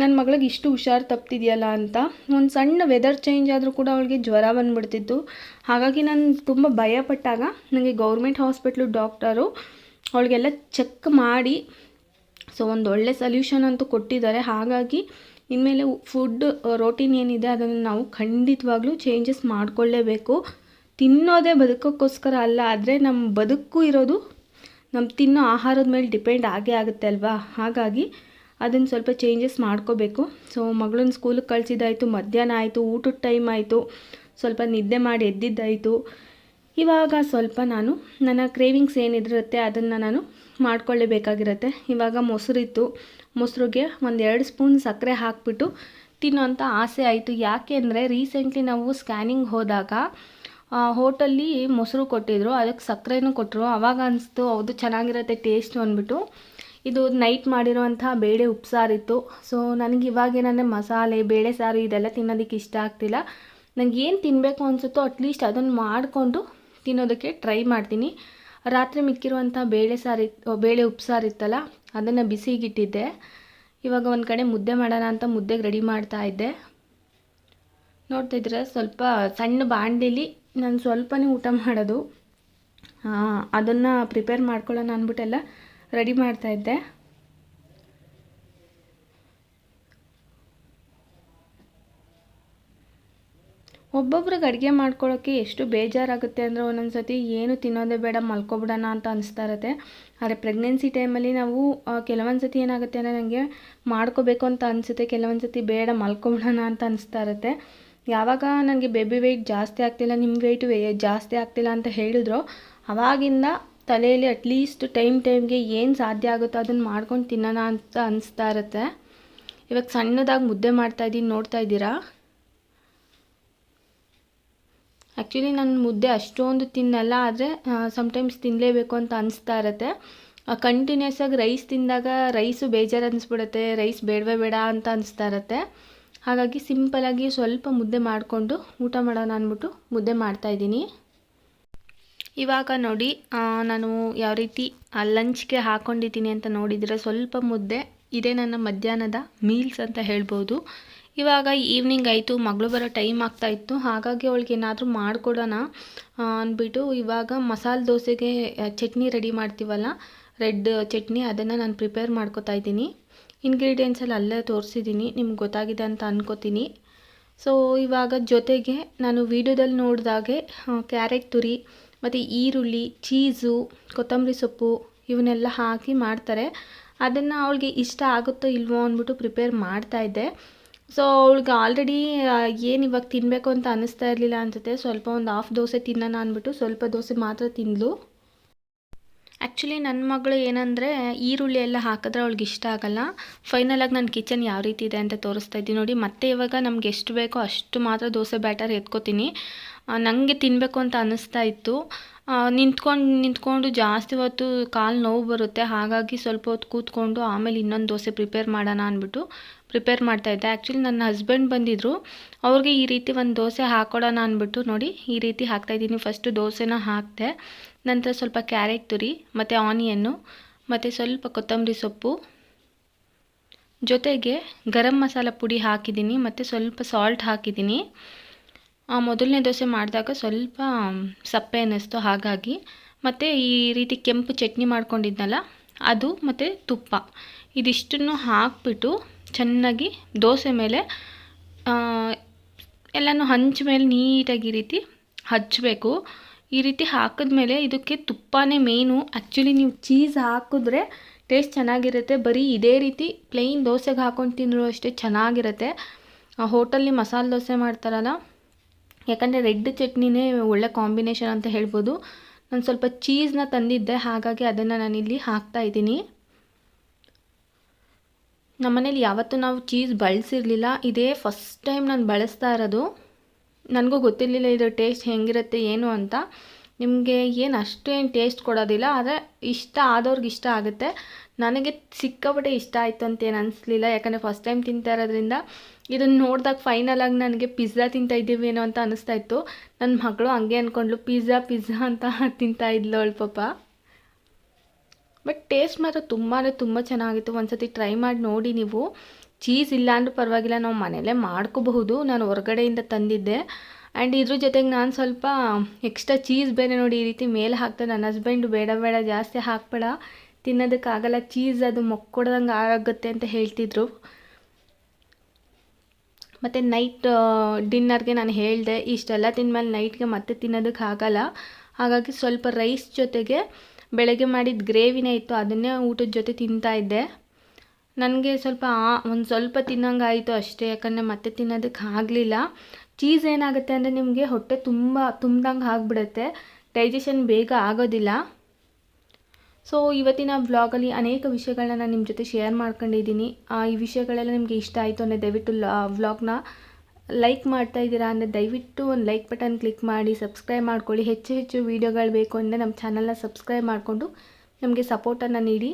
[SPEAKER 1] ನನ್ನ ಮಗಳಿಗೆ ಇಷ್ಟು ಹುಷಾರು ತಪ್ತಿದೆಯಲ್ಲ ಅಂತ. ಒಂದು ಸಣ್ಣ ವೆದರ್ ಚೇಂಜ್ ಆದರೂ ಕೂಡ ಅವಳಿಗೆ ಜ್ವರ ಬಂದುಬಿಡ್ತಿತ್ತು. ಹಾಗಾಗಿ ನಾನು ತುಂಬ ಭಯಪಟ್ಟಾಗ ನನಗೆ ಗೌರ್ಮೆಂಟ್ ಹಾಸ್ಪಿಟ್ಲು ಡಾಕ್ಟರು ಅವಳಿಗೆಲ್ಲ ಚೆಕ್ ಮಾಡಿ, ಸೊ ಒಂದು ಒಳ್ಳೆ ಸಲ್ಯೂಷನ್ ಅಂತೂ ಕೊಟ್ಟಿದ್ದಾರೆ. ಹಾಗಾಗಿ ಇನ್ಮೇಲೆ ಫುಡ್ ರೋಟೀನ್ ಏನಿದೆ ಅದನ್ನು ನಾವು ಖಂಡಿತವಾಗ್ಲೂ ಚೇಂಜಸ್ ಮಾಡಿಕೊಳ್ಳೇಬೇಕು ತಿನ್ನೋದೇ ಬದುಕೋಕ್ಕೋಸ್ಕರ ಅಲ್ಲ, ಆದರೆ ನಮ್ಮ ಬದುಕು ಇರೋದು ನಮ್ಮ ತಿನ್ನೋ ಆಹಾರದ ಮೇಲೆ ಡಿಪೆಂಡ್ ಆಗೇ ಆಗುತ್ತೆ ಅಲ್ವಾ? ಹಾಗಾಗಿ ಅದನ್ನು ಸ್ವಲ್ಪ ಚೇಂಜಸ್ ಮಾಡ್ಕೋಬೇಕು. ಸೊ ಮಗಳನ್ನ ಸ್ಕೂಲಿಗೆ ಕಳಿಸಿದ್ದಾಯಿತು ಮಧ್ಯಾಹ್ನ ಆಯಿತು, ಊಟದ ಟೈಮ್ ಆಯಿತು, ಸ್ವಲ್ಪ ನಿದ್ದೆ ಮಾಡಿ ಎದ್ದಿದ್ದಾಯಿತು. ಇವಾಗ ಸ್ವಲ್ಪ ನಾನು ನನ್ನ ಕ್ರೇವಿಂಗ್ಸ್ ಏನಿದಿರುತ್ತೆ ಅದನ್ನು ನಾನು ಮಾಡ್ಕೊಳ್ಳೇಬೇಕಾಗಿರುತ್ತೆ. ಇವಾಗ ಮೊಸರಿತ್ತು. ಮೊಸರಿಗೆ ಒಂದು ಎರಡು ಸ್ಪೂನ್ ಸಕ್ಕರೆ ಹಾಕಿಬಿಟ್ಟು ತಿನ್ನೋಂಥ ಆಸೆ ಆಯಿತು. ಯಾಕೆ ಅಂದರೆ ರೀಸೆಂಟ್ಲಿ ನಾವು ಸ್ಕ್ಯಾನಿಂಗ್ ಹೋದಾಗ ಹೋಟಲ್ಲಿ ಮೊಸರು ಕೊಟ್ಟಿದ್ರು ಅದಕ್ಕೆ ಸಕ್ಕರೆನೂ ಕೊಟ್ಟರು ಆವಾಗ ಅನಿಸ್ತು ಅದು ಚೆನ್ನಾಗಿರುತ್ತೆ ಟೇಸ್ಟು ಅಂದ್ಬಿಟ್ಟು. ಇದು ನೈಟ್ ಮಾಡಿರೋವಂಥ ಬೇಳೆ ಉಪ್ಸಾರಿತ್ತು. ಸೊ ನನಗೆ ಇವಾಗ ಏನಂದರೆ ಮಸಾಲೆ, ಬೇಳೆ ಸಾರು ಇದೆಲ್ಲ ತಿನ್ನೋದಕ್ಕೆ ಇಷ್ಟ ಆಗ್ತಿಲ್ಲ. ನನಗೆ ಏನು ತಿನ್ನಬೇಕು ಅನಿಸುತ್ತೋ ಅಟ್ಲೀಸ್ಟ್ ಅದನ್ನು ಮಾಡಿಕೊಂಡು ತಿನ್ನೋದಕ್ಕೆ ಟ್ರೈ ಮಾಡ್ತೀನಿ. ರಾತ್ರಿ ಮಿಕ್ಕಿರುವಂಥ ಬೇಳೆ ಸಾರು ಬೇಳೆ ಉಪ್ಸಾರು ಇತ್ತಲ್ಲ, ಅದನ್ನು ಬಿಸಿಗಿಟ್ಟಿದ್ದೆ. ಇವಾಗ ಒಂದು ಕಡೆ ಮುದ್ದೆ ಮಾಡೋಣ ಅಂತ ಮುದ್ದೆಗೆ ರೆಡಿ ಮಾಡ್ತಾ ಇದ್ದೆ. ನೋಡ್ತಾ ಇದ್ರೆ ಸ್ವಲ್ಪ ಸಣ್ಣ ಬಾಂಡೇಲಿ ನಾನು ಸ್ವಲ್ಪನೇ ಊಟ ಮಾಡೋದು. ಅದನ್ನು ಪ್ರಿಪೇರ್ ಮಾಡ್ಕೊಳ್ಳೋಣ ಅಂದ್ಬಿಟ್ಟೆಲ್ಲ ರೆಡಿ ಮಾಡ್ತಾ ಇದ್ದೆ. ಒಬ್ಬೊಬ್ರಿಗೆ ಅಡುಗೆ ಮಾಡ್ಕೊಳ್ಳೋಕ್ಕೆ ಎಷ್ಟು ಬೇಜಾರಾಗುತ್ತೆ ಅಂದರೆ ಒಂದೊಂದು ಸತಿ ಏನು ತಿನ್ನೋದೇ ಬೇಡ, ಮಲ್ಕೊಬಿಡೋಣ ಅಂತ ಅನಿಸ್ತಾ ಇರುತ್ತೆ. ಆದರೆ ಪ್ರೆಗ್ನೆನ್ಸಿ ಟೈಮಲ್ಲಿ ನಾವು ಕೆಲವೊಂದು ಸತಿ ಏನಾಗುತ್ತೆ ಅಂದರೆ ನನಗೆ ಮಾಡ್ಕೋಬೇಕು ಅಂತ ಅನಿಸುತ್ತೆ ಕೆಲವೊಂದು ಸತಿ ಬೇಡ, ಮಲ್ಕೊಬಿಡೋಣ ಅಂತ ಅನಿಸ್ತಾ ಇರುತ್ತೆ. ಯಾವಾಗ ನನಗೆ ಬೇಬಿ ವೆಯ್ಟ್ ಜಾಸ್ತಿ ಆಗ್ತಿಲ್ಲ ನಿಮ್ಮ ವೆಯ್ಟ್ ಜಾಸ್ತಿ ಆಗ್ತಿಲ್ಲ ಅಂತ ಹೇಳಿದ್ರು, ಅವಾಗಿಂದ ತಲೆಯಲ್ಲಿ ಅಟ್ಲೀಸ್ಟ್ ಟೈಮ್ ಟೈಮ್ಗೆ ಏನು ಸಾಧ್ಯ ಆಗುತ್ತೋ ಅದನ್ನು ಮಾಡ್ಕೊಂಡು ತಿನ್ನೋಣ ಅಂತ ಅನಿಸ್ತಾ ಇರುತ್ತೆ. ಇವಾಗ ಸಣ್ಣದಾಗಿ ಮುದ್ದೆ ಮಾಡ್ತಾ ಇದ್ದೀನಿ, ನೋಡ್ತಾ ಇದ್ದೀರಾ? ಆ್ಯಕ್ಚುಲಿ ನಾನು ಮುದ್ದೆ ಅಷ್ಟೊಂದು ತಿನ್ನಲ್ಲ, ಆದರೆ ಸಮಟೈಮ್ಸ್ ತಿನ್ನಲೇಬೇಕು ಅಂತ ಅನಿಸ್ತಾ ಇರುತ್ತೆ. ಕಂಟಿನ್ಯೂಸ್ ಆಗಿ ರೈಸ್ ತಿಂದಾಗ ರೈಸು ಬೇಜಾರು ಅನಿಸ್ಬಿಡುತ್ತೆ ರೈಸ್ ಬೇಡವೇ ಬೇಡ ಅಂತ ಅನಿಸ್ತಾ ಇರುತ್ತೆ. ಹಾಗಾಗಿ ಸಿಂಪಲಾಗಿ ಸ್ವಲ್ಪ ಮುದ್ದೆ ಮಾಡಿಕೊಂಡು ಊಟ ಮಾಡೋಣ ಅಂದ್ಬಿಟ್ಟು ಮುದ್ದೆ ಮಾಡ್ತಾಯಿದ್ದೀನಿ ಇವಾಗ ನೋಡಿ ನಾನು ಯಾವ ರೀತಿ ಲಂಚ್ಗೆ ಹಾಕ್ಕೊಂಡಿದ್ದೀನಿ ಅಂತ ನೋಡಿದರೆ ಸ್ವಲ್ಪ ಮುದ್ದೆ, ಇದೇ ನನ್ನ ಮಧ್ಯಾಹ್ನದ ಮೀಲ್ಸ್ ಅಂತ ಹೇಳ್ಬೋದು. ಇವಾಗ ಈವ್ನಿಂಗ್ ಆಯಿತು, ಮಗಳು ಬರೋ ಟೈಮ್ ಆಗ್ತಾ ಇತ್ತು, ಹಾಗಾಗಿ ಅವಳಿಗೆ ಏನಾದರೂ ಮಾಡಿಕೊಡೋಣ ಅಂದ್ಬಿಟ್ಟು ಇವಾಗ ಮಸಾಲೆ ದೋಸೆಗೆ ಚಟ್ನಿ ರೆಡಿ ಮಾಡ್ತೀವಲ್ಲ, ರೆಡ್ ಚಟ್ನಿ ಅದನ್ನು ನಾನು ಪ್ರಿಪೇರ್ ಮಾಡ್ಕೋತಾ ಇದ್ದೀನಿ. ಇಂಗ್ರೀಡಿಯೆಂಟ್ಸ್ ಎಲ್ಲ ಅಲ್ಲೇ ತೋರಿಸಿದ್ದೀನಿ, ನಿಮ್ಗೆ ಗೊತ್ತಾಗಿದೆ ಅಂತ ಅನ್ಕೋತೀನಿ. ಸೊ ಇವಾಗ ಜೊತೆಗೆ ನಾನು ವೀಡಿಯೋದಲ್ಲಿ ನೋಡಿದಾಗೆ ಕ್ಯಾರೆಟ್ ತುರಿ ಮತ್ತು ಈರುಳ್ಳಿ, ಚೀಸು, ಕೊತ್ತಂಬರಿ ಸೊಪ್ಪು ಇವನ್ನೆಲ್ಲ ಹಾಕಿ ಮಾಡ್ತಾರೆ. ಅದನ್ನು ಅವಳಿಗೆ ಇಷ್ಟ ಆಗುತ್ತೋ ಇಲ್ವೋ ಅಂದ್ಬಿಟ್ಟು ಪ್ರಿಪೇರ್ ಮಾಡ್ತಾ ಇದ್ದೆ. ಸೊ ಅವಳಿಗೆ ಆಲ್ರೆಡಿ ಏನು ಇವಾಗ ತಿನ್ನಬೇಕು ಅಂತ ಅನ್ನಿಸ್ತಾ ಇರಲಿಲ್ಲ ಅನ್ಸುತ್ತೆ. ಸ್ವಲ್ಪ ಒಂದು ಹಾಫ್ ದೋಸೆ ತಿನ್ನೋಣ ಅಂದ್ಬಿಟ್ಟು ಸ್ವಲ್ಪ ದೋಸೆ ಮಾತ್ರ ತಿಂದಳು ಆ್ಯಕ್ಚುಲಿ ನನ್ನ ಮಗಳು ಏನಂದರೆ, ಈರುಳ್ಳಿ ಎಲ್ಲ ಹಾಕಿದ್ರೆ ಅವಳಿಗೆ ಇಷ್ಟ ಆಗಲ್ಲ. ಫೈನಲಾಗಿ ನನ್ನ ಕಿಚನ್ ಯಾವ ರೀತಿ ಇದೆ ಅಂತ ತೋರಿಸ್ತಾ ಇದ್ದೀನಿ ನೋಡಿ. ಮತ್ತೆ ಇವಾಗ ನಮ್ಗೆ ಎಷ್ಟು ಬೇಕೋ ಅಷ್ಟು ಮಾತ್ರ ದೋಸೆ ಬ್ಯಾಟರ್ ಎತ್ಕೋತೀನಿ. ನನಗೆ ತಿನ್ನಬೇಕು ಅಂತ ಅನ್ನಿಸ್ತಾ ಇತ್ತು. ನಿಂತ್ಕೊಂಡು ನಿಂತ್ಕೊಂಡು ಜಾಸ್ತಿ ಹೊತ್ತು ಕಾಲು ನೋವು ಬರುತ್ತೆ. ಹಾಗಾಗಿ ಸ್ವಲ್ಪ ಹೊತ್ತು ಕೂತ್ಕೊಂಡು ಆಮೇಲೆ ಇನ್ನೊಂದು ದೋಸೆ ಪ್ರಿಪೇರ್ ಮಾಡೋಣ ಅಂದ್ಬಿಟ್ಟು ಪ್ರಿಪೇರ್ ಮಾಡ್ತಾಯಿದ್ದೆ ಆ್ಯಕ್ಚುಲಿ ನನ್ನ ಹಸ್ಬೆಂಡ್ ಬಂದಿದ್ದರು ಅವ್ರಿಗೆ ಈ ರೀತಿ ಒಂದು ದೋಸೆ ಹಾಕ್ಕೊಡೋಣ ಅಂದ್ಬಿಟ್ಟು ನೋಡಿ ಈ ರೀತಿ ಹಾಕ್ತಾಯಿದ್ದೀನಿ ಫಸ್ಟು ದೋಸೆನ ಹಾಕಿದೆ. ನಂತರ ಸ್ವಲ್ಪ ಕ್ಯಾರೆಟ್ ತುರಿ, ಮತ್ತು ಆನಿಯನ್ನು, ಮತ್ತು ಸ್ವಲ್ಪ ಕೊತ್ತಂಬರಿ ಸೊಪ್ಪು. ಜೊತೆಗೆ ಗರಂ ಮಸಾಲ ಪುಡಿ ಹಾಕಿದ್ದೀನಿ, ಮತ್ತು ಸ್ವಲ್ಪ ಸಾಲ್ಟ್ ಹಾಕಿದ್ದೀನಿ. ಆ ಮೊದಲನೇ ದೋಸೆ ಮಾಡಿದಾಗ ಸ್ವಲ್ಪ ಸಪ್ಪೆ ಅನ್ನಿಸ್ತು ಹಾಗಾಗಿ. ಮತ್ತು ಈ ರೀತಿ ಕೆಂಪು ಚಟ್ನಿ ಮಾಡ್ಕೊಂಡಿದ್ನಲ್ಲ, ಅದು ಮತ್ತು ತುಪ್ಪ. ಇದಿಷ್ಟನ್ನು ಹಾಕ್ಬಿಟ್ಟು ಚೆನ್ನಾಗಿ ದೋಸೆ ಮೇಲೆ ಎಲ್ಲನೂ ಹಂಚ ಮೇಲೆ ನೀಟಾಗಿ ರೀತಿ ಹಚ್ಚಬೇಕು ಈ ರೀತಿ ಹಾಕಿದ್ಮೇಲೆ ಇದಕ್ಕೆ ತುಪ್ಪನೇ ಮೇನು ಆ್ಯಕ್ಚುಲಿ ನೀವು ಚೀಸ್ ಹಾಕಿದ್ರೆ ಟೇಸ್ಟ್ ಚೆನ್ನಾಗಿರುತ್ತೆ. ಬರೀ ಇದೇ ರೀತಿ ಪ್ಲೈನ್ ದೋಸೆಗೆ ಹಾಕೊಂಡು ತಿಂದರೂ ಅಷ್ಟೇ ಚೆನ್ನಾಗಿರುತ್ತೆ. ಹೋಟೆಲ್ಲಿ ಮಸಾಲೆ ದೋಸೆ ಮಾಡ್ತಾರಲ್ಲ, ಯಾಕಂದರೆ ರೆಡ್ ಚಟ್ನಿನೇ ಒಳ್ಳೆ ಕಾಂಬಿನೇಷನ್ ಅಂತ ಹೇಳ್ಬೋದು. ನಾನು ಸ್ವಲ್ಪ ಚೀಸ್ನ ತಂದಿದ್ದೆ, ಹಾಗಾಗಿ ಅದನ್ನು ನಾನಿಲ್ಲಿ ಹಾಕ್ತಾ ಇದ್ದೀನಿ. ನಮ್ಮನೇಲಿ ಯಾವತ್ತೂ ನಾವು ಚೀಸ್ ಬಳಸಿರಲಿಲ್ಲ. ಇದೇ ಫಸ್ಟ್ ಟೈಮ್ ನಾನು ಬಳಸ್ತಾ ಇರೋದು. ನನಗೂ ಗೊತ್ತಿರಲಿಲ್ಲ ಇದು ಟೇಸ್ಟ್ ಹೆಂಗಿರುತ್ತೆ ಏನು ಅಂತ. ನಿಮಗೆ ಏನು ಅಷ್ಟು ಏನು ಟೇಸ್ಟ್ ಕೊಡೋದಿಲ್ಲ, ಆದರೆ ಇಷ್ಟ ಆದವ್ರಿಗೆ ಇಷ್ಟ ಆಗುತ್ತೆ. ನನಗೆ ಸಿಕ್ಕಾಪಟ್ಟೆ ಇಷ್ಟ ಆಯಿತು ಅಂತ ಏನು ಅನಿಸ್ಲಿಲ್ಲ. ಯಾಕಂದರೆ ಫಸ್ಟ್ ಟೈಮ್ ತಿಂತಾ ಇರೋದ್ರಿಂದ ಇದನ್ನು ನೋಡಿದಾಗ ಫೈನಲಾಗಿ ನನಗೆ ಪಿಜ್ಜಾ ತಿಂತಾ ಇದ್ದೀವೇನೋ ಅಂತ ಅನಿಸ್ತಾ ಇತ್ತು. ನನ್ನ ಮಗಳು ಹಂಗೆ ಅಂದ್ಕೊಂಡ್ಲು ಪಿಜ್ಜಾ ಪಿಜ್ಜಾ ಅಂತ ತಿಂತಾ ಇದ್ಲು ಅವಳು ಪಾಪ. ಬಟ್ ಟೇಸ್ಟ್ ಮಾತ್ರ ತುಂಬಾ ತುಂಬ ಚೆನ್ನಾಗಿತ್ತು. ಒಂದು ಸತಿ ಟ್ರೈ ಮಾಡಿ ನೋಡಿ ನೀವು. ಚೀಸ್ ಇಲ್ಲ ಅಂದ್ರೂ ಪರವಾಗಿಲ್ಲ, ನಾವು ಮನೆಯಲ್ಲೇ ಮಾಡ್ಕೋಬಹುದು. ನಾನು ಹೊರಗಡೆಯಿಂದ ತಂದಿದ್ದೆ. ಆ್ಯಂಡ್ ಇದ್ರ ಜೊತೆಗೆ ನಾನು ಸ್ವಲ್ಪ ಎಕ್ಸ್ಟ್ರಾ ಚೀಸ್ ಬೇರೆ ನೋಡಿ ಈ ರೀತಿ ಮೇಲೆ ಹಾಕ್ದೆ. ನನ್ನ ಹಸ್ಬೆಂಡ್ ಬೇಡ ಬೇಡ, ಜಾಸ್ತಿ ಹಾಕ್ಬೇಡ. ತಿನ್ನೋದಕ್ಕಾಗಲ್ಲ ಚೀಸ್ ಅದು ಮೊಕ್ಕೊಡ್ದಂಗೆ ಆಗುತ್ತೆ ಅಂತ ಹೇಳ್ತಿದ್ರು. ಮತ್ತು ನೈಟ್ ಡಿನ್ನರ್ಗೆ ನಾನು ಹೇಳಿದೆ, ಇಷ್ಟೆಲ್ಲ ತಿಂದಮೇಲೆ ನೈಟ್ಗೆ ಮತ್ತೆ ತಿನ್ನೋದಕ್ಕೆ ಆಗಲ್ಲ ಹಾಗಾಗಿ ಸ್ವಲ್ಪ ರೈಸ್ ಜೊತೆಗೆ ಬೆಳಗ್ಗೆ ಮಾಡಿದ ಗ್ರೇವಿನೇ ಇತ್ತು, ಅದನ್ನೇ ಊಟದ ಜೊತೆ ತಿಂತಾ ಇದ್ದೆ. ನನಗೆ ಸ್ವಲ್ಪ ಒಂದು ಸ್ವಲ್ಪ ತಿನ್ನಂಗಾಯಿತು ಅಷ್ಟೇ, ಯಾಕಂದರೆ ಮತ್ತೆ ತಿನ್ನೋದಕ್ಕೆ ಆಗಲಿಲ್ಲ. ಚೀಸ್ ಏನಾಗುತ್ತೆ ಅಂದರೆ ನಿಮಗೆ ಹೊಟ್ಟೆ ತುಂಬ ತುಂಬ್ದಂಗೆ ಆಗಿಬಿಡುತ್ತೆ ಡೈಜೆಷನ್ ಬೇಗ ಆಗೋದಿಲ್ಲ. ಸೊ ಇವತ್ತಿನ ವ್ಲಾಗಲ್ಲಿ ಅನೇಕ ವಿಷಯಗಳನ್ನ ನಾನು ನಿಮ್ಮ ಜೊತೆ ಶೇರ್ ಮಾಡ್ಕೊಂಡಿದ್ದೀನಿ. ಈ ವಿಷಯಗಳೆಲ್ಲ ನಿಮಗೆ ಇಷ್ಟ ಆಯಿತು ಅಂದರೆ ದಯವಿಟ್ಟು ವ್ಲಾಗ್ನ ಲೈಕ್ ಮಾಡ್ತಾ ಇದ್ದೀರಾ ಅಂದರೆ ದಯವಿಟ್ಟು ಒಂದು ಲೈಕ್ ಬಟನ್ ಕ್ಲಿಕ್ ಮಾಡಿ ಸಬ್ಸ್ಕ್ರೈಬ್ ಮಾಡ್ಕೊಳ್ಳಿ. ಹೆಚ್ಚು ಹೆಚ್ಚು ವೀಡಿಯೋಗಳು ಬೇಕು ಅಂದರೆ ನಮ್ಮ ಚಾನಲ್ನ ಸಬ್ಸ್ಕ್ರೈಬ್ ಮಾಡಿಕೊಂಡು ನಮಗೆ ಸಪೋರ್ಟನ್ನು ನೀಡಿ.